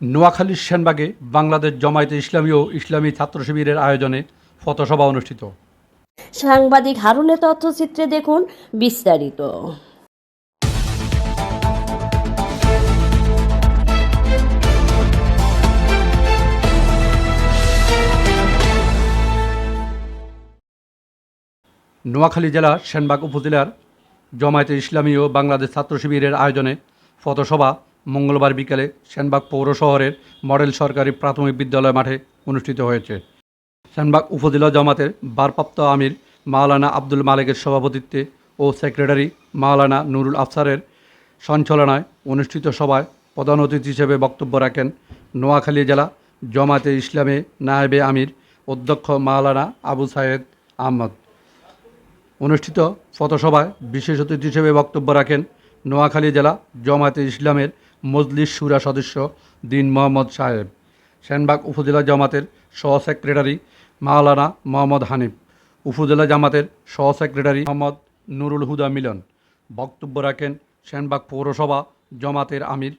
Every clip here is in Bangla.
নোয়াখালীর সেনবাগে বাংলাদেশ জামায়াতে ইসলামী ও ইসলামী ছাত্র শিবিরের আয়োজনে ফতসভা অনুষ্ঠিত। সাংবাদিক হারুনের তথ্যচিত্রে দেখুন বিস্তারিত। নোয়াখালী জেলা সেনবাগ উপজেলার জামায়াতে ইসলামী ও বাংলাদেশ ছাত্র শিবিরের আয়োজনে ফতসভা মঙ্গলবার বিকালে সেনবাগ পৌর শহরের মডেল সরকারি প্রাথমিক বিদ্যালয় মাঠে অনুষ্ঠিত হয়েছে। সেনবাগ উপজেলা জামাতের ভারপ্রাপ্ত আমির মাওলানা আব্দুল মালিকের সভাপতিত্বে ও সেক্রেটারি মাওলানা নুরুল আফসারের সঞ্চালনায় অনুষ্ঠিত সভায় প্রধান অতিথি হিসেবে বক্তব্য রাখেন নোয়াখালী জেলা জমাতে ইসলামে নায়েবে আমির অধ্যক্ষ মাওলানা আবু সায়েদ আহমদ। অনুষ্ঠিত ফতসভায় বিশেষ অতিথি হিসেবে বক্তব্য রাখেন নোয়াখালী জেলা জমাতে ইসলামের মজলিস সুরা সদস্য দিন মোহাম্মদ সাহেব, সেনবাগ উপজেলা জামাতের সহ সেক্রেটারি মাওলানা মোহাম্মদ হানিফ, উপজেলা জামাতের সহ সেক্রেটারি মোহাম্মদ নুরুল হুদা মিলন, বক্তব্য রাখেন সেনবাগ পৌরসভা জমাতের আমির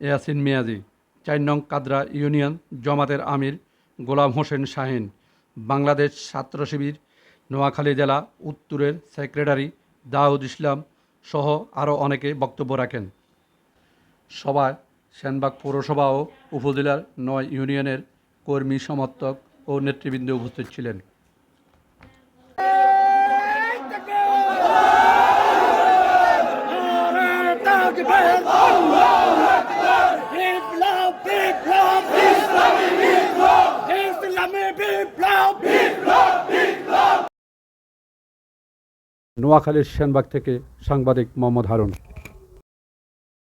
ইয়াসিন মিয়াজি, চার নং কাদরা ইউনিয়ন জমাতের আমির গোলাম হোসেন শাহিন, বাংলাদেশ ছাত্র শিবির নোয়াখালী জেলা উত্তরের সেক্রেটারি দাউদ ইসলাম সহ আরও অনেকে বক্তব্য রাখেন। সভায়, সেনবাগ পৌরসভা ও উপজেলার নয় ইউনিয়নের কর্মী, সমর্থক ও নেতৃবৃন্দ উপস্থিত ছিলেন। নোয়াখালীর সেনবাগ থেকে সাংবাদিক মোহাম্মদ হারুন।